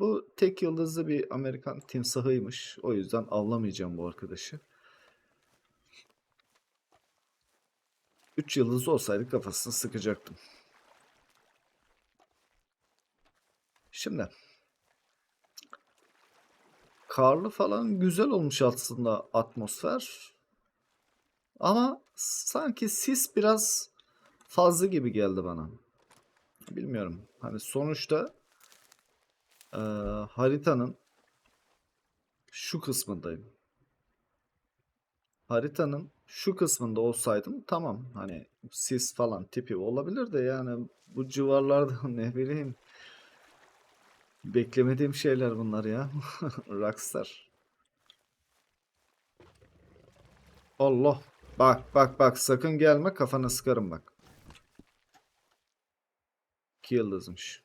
Bu tek yıldızlı bir Amerikan timsahıymış. O yüzden avlamayacağım bu arkadaşı. 3 yıldız olsaydı kafasını sıkacaktım. Şimdi karlı falan güzel olmuş aslında atmosfer. Ama sanki sis biraz fazla gibi geldi bana. Bilmiyorum. Hani sonuçta eee, haritanın şu kısmındayım. Haritanın şu kısmında olsaydım tamam hani sis falan tipi olabilir de yani bu civarlarda ne bileyim beklemediğim şeyler bunlar ya. Rockstar. Allah. Bak bak bak sakın gelme kafana sıkarım bak. İki yıldızmış.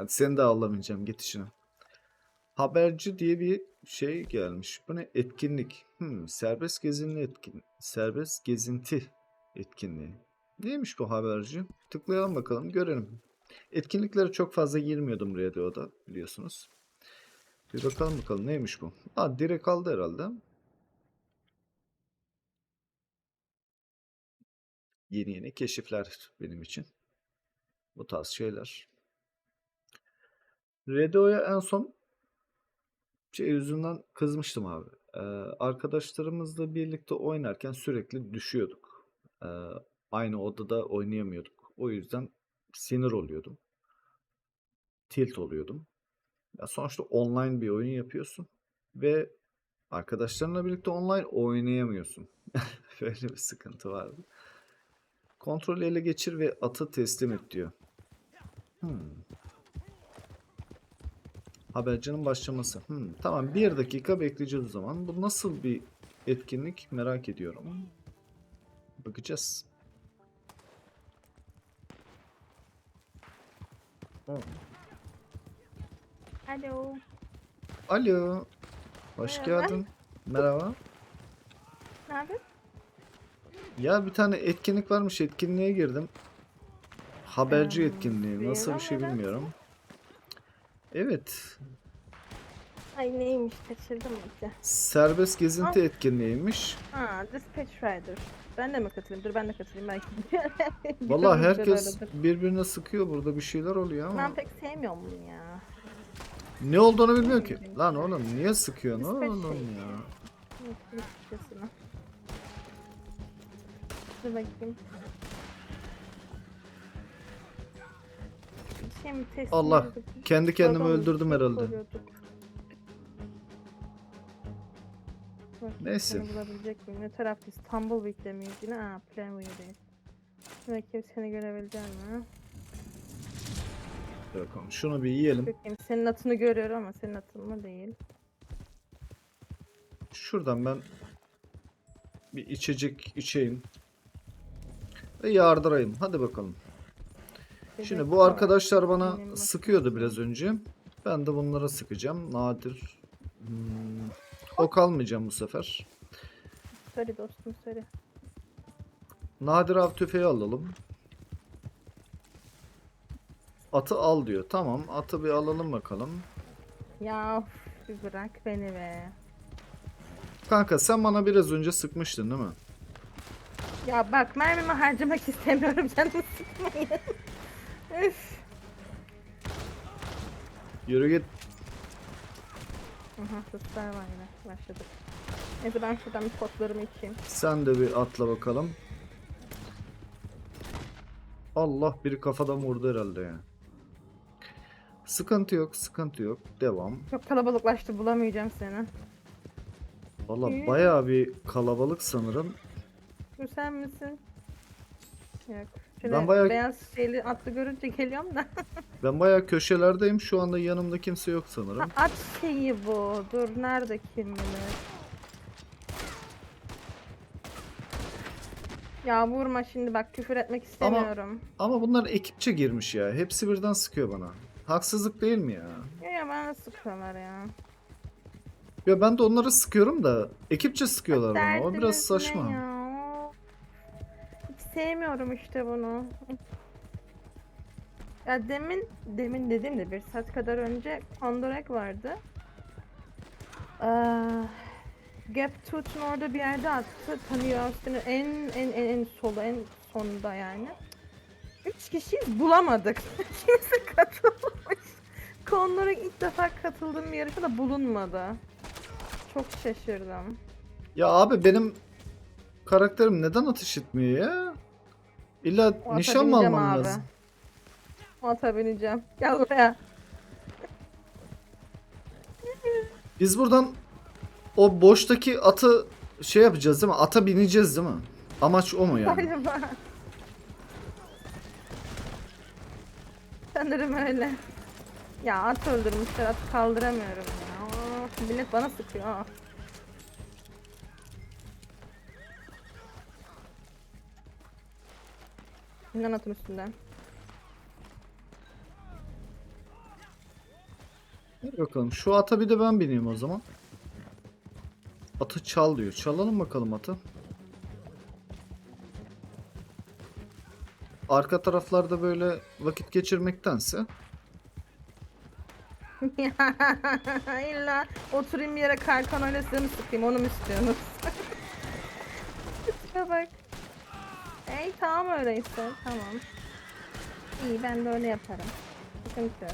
Hadi seni de ağlamayacağım git işine. Haberci diye bir şey gelmiş. Bu ne? Etkinlik. Hmm, serbest gezinli etkin. Serbest gezinti etkinliği. Neymiş bu haberci? Tıklayalım bakalım görelim. Etkinliklere çok fazla girmiyordum radyoda biliyorsunuz. Bir bakalım bakalım neymiş bu? Aa direkt aldı herhalde. Yeni yeni keşifler benim için. Bu tarz şeyler. Radio'ya en son şey yüzünden kızmıştım abi. Ee, arkadaşlarımızla birlikte oynarken sürekli düşüyorduk. Ee, aynı odada oynayamıyorduk. O yüzden sinir oluyordum. Tilt oluyordum. Ya sonuçta online bir oyun yapıyorsun ve arkadaşlarınla birlikte online oynayamıyorsun. Böyle bir sıkıntı vardı. Kontrolü ele geçir ve atı teslim et diyor. Habercinin başlaması. Hmm, tamam bir dakika bekleyeceğiz o zaman. Bu nasıl bir etkinlik merak ediyorum. Bakacağız. Oh. Alo. Alo. Hoş Merhaba. geldin. Merhaba. Ne haber? Ya bir tane etkinlik varmış. Etkinliğe girdim. Haberci etkinliği. Nasıl bir şey bilmiyorum. Evet. Ay neymiş kaçırdım iyice. Serbest gezinti etkinliğiymiş. Ha Dispatch Rider. Ben de mi katılayım? Dur ben de katılayım belki. Vallahi Güzel herkes birbirine sıkıyor burada bir şeyler oluyor ama. Ben pek sevmiyorum bunu ya. Ne olduğunu bilmiyorum ki. Lan oğlum niye sıkıyorsun Dispatch oğlum şey. ya? Dur bakayım. Şey mi teslim Allah, ediyorduk? Kendi kendimi öldürdüm şey herhalde. koruyorduk. Bakayım Neyse. Seni bulabilecek miyim? Ne taraftayız? Tumbleweed'de miyiz yine? Aa, Plainview'deyiz. Bakayım seni görebileceğim mi? Bakalım şunu bir yiyelim. Bakayım senin atını görüyorum ama senin atın mı değil. Şuradan ben bir içecek içeyim. Ve yardırayım. Hadi bakalım. Şimdi bu arkadaşlar bana sıkıyordu biraz önce. Ben de bunlara sıkacağım. Nadir. Hmm, ok almayacağım bu sefer. Söyle dostum söyle. Nadir av tüfeği alalım. Atı al diyor. Tamam atı bir alalım bakalım. Ya of, bir bırak beni be. Kanka sen bana biraz önce sıkmıştın değil mi? Ya bak mermimi harcamak istemiyorum canım sıkmayın. Üf. Yürü git. Aha suslar var yine başladık. Neyse ben şuradan bir potlarımı içeyim. Sen de bir atla bakalım. Allah biri kafadan vurdu herhalde ya. Sıkıntı yok, sıkıntı yok. Devam. Çok kalabalıklaştı bulamayacağım seni. Valla bayağı bir kalabalık sanırım. Bu sen misin? Yok. Şöyle Ben bayağı- beyaz şeyli atlı görünce geliyorum da. Ben bayağı köşelerdeyim. Şu anda yanımda kimse yok Ha, sanırım. at şeyi bu. Dur nerede kim bilir. Ya vurma şimdi bak küfür etmek istemiyorum. Ama bunlar ekipçe girmiş ya. Hepsi birden sıkıyor bana. Haksızlık değil mi ya? Ya, ya bana sıkıyorlar ya. Ya ben de onları sıkıyorum da ekipçe sıkıyorlar bana. O biraz saçma. ya? Sevmiyorum işte bunu. Ya demin, demin dediğim de bir saat kadar önce Kondorek vardı. Ee, Gap Tooth'un orada bir yerde attı. Tanıyor üstünü en en en en solu en sonunda yani. Üç kişiyiz bulamadık. Kimse katılmamış. Kondorek ilk defa katıldığım bir yarışa da bulunmadı. Çok şaşırdım. Ya abi benim karakterim neden atış etmiyor ya? İlla ata nişan mı almam abi. lazım? Ata bineceğim. Gel buraya. Biz buradan o boştaki atı şey yapacağız değil mi? Ata bineceğiz değil mi? Amaç o mu yani? Sanırım öyle. Ya at öldürmüşler, at kaldıramıyorum ya. Millet bana sıkıyor. Aa. İnan atın üstünden. Hadi bakalım. Şu ata bir de ben bineyim o zaman. Atı çal diyor. Çalalım bakalım atı. Arka taraflarda böyle vakit geçirmektense İlla oturayım yere kalkan öyle sıkayım onu mu istiyorsunuz? Şuna bak. Ey tamam öyleyse tamam. İyi ben de öyle yaparım. Sıkıntı yok.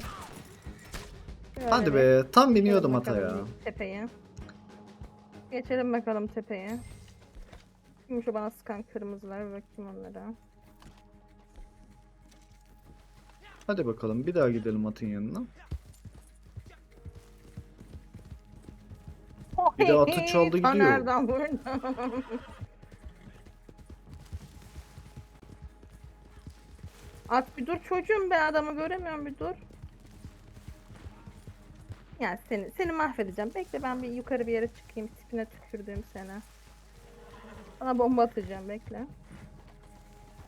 hadi Şöyle be tam geçelim biniyordum ata bakalım ya. bir Tepeye. Geçelim bakalım tepeye. Şimdi şu bana sıkan kırmızılar bir bakayım onlara. Hadi bakalım bir daha gidelim atın yanına. Bir de atı çaldı gidiyor. Taner'den vurdum. At bir dur çocuğum be adamı göremiyorum bir dur. Ya seni seni mahvedeceğim. Bekle ben bir yukarı bir yere çıkayım. Tipine tükürdüğüm seni. Sana bomba atacağım bekle.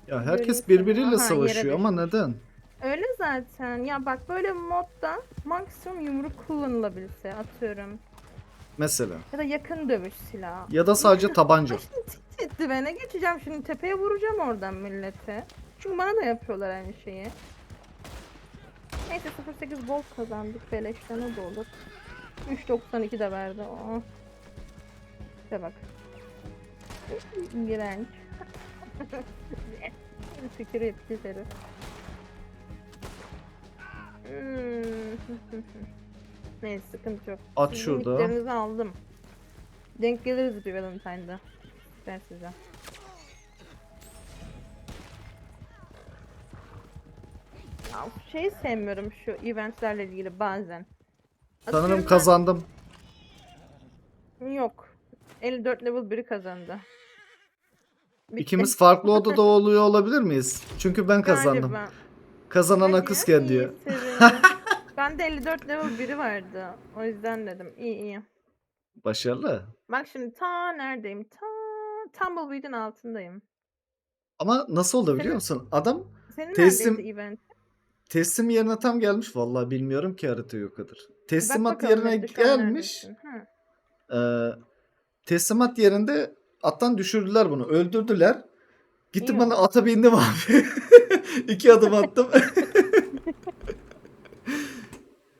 Ya herkes Görüyorsun. birbiriyle Aha, yere savaşıyor ama neden? Öyle zaten. Ya bak böyle modda maksimum yumruk kullanılabilse atıyorum. Mesela. Ya da yakın dövüş silahı. Ya da sadece tabanca. Şimdi tit etti bana. Geçeceğim şimdi tepeye vuracağım oradan millete. Çünkü bana da yapıyorlar aynı şeyi. Neyse 08 gol kazandık. Beleşten da olur. 3.92 de verdi o. İşte bak. İğrenç. Fikir etti herif. Hmm. Neyse sıkıntı yok. At Sizin şurada. linklerinizi aldım. Denk geliriz bir Valentine'da. Ben size. Ya şeyi sevmiyorum şu eventlerle ilgili bazen. Sanırım Atıyorum kazandım. ben- Yok. 54 level biri kazandı. Bitti. İkimiz farklı odada oluyor olabilir miyiz? Çünkü ben kazandım. Galiba. Kazanan Hadi akız ya, diyor. iyi, sevindim. Ben de 54 level biri vardı. O yüzden dedim. İyi iyi. Başarılı. Bak şimdi ta neredeyim? Ta Tumbleweed'in altındayım. Ama nasıl oldu biliyor musun? Adam Senin Teslim- neredeydi event? teslim yerine tam gelmiş. Vallahi bilmiyorum ki haritayı o kadar. Teslimat bakalım yerine Mete, şu an gelmiş. neredesin? Ha. Ee, teslimat yerinde attan düşürdüler bunu. Öldürdüler. Gittim İyi bana ata bindim abi. İki adım attım.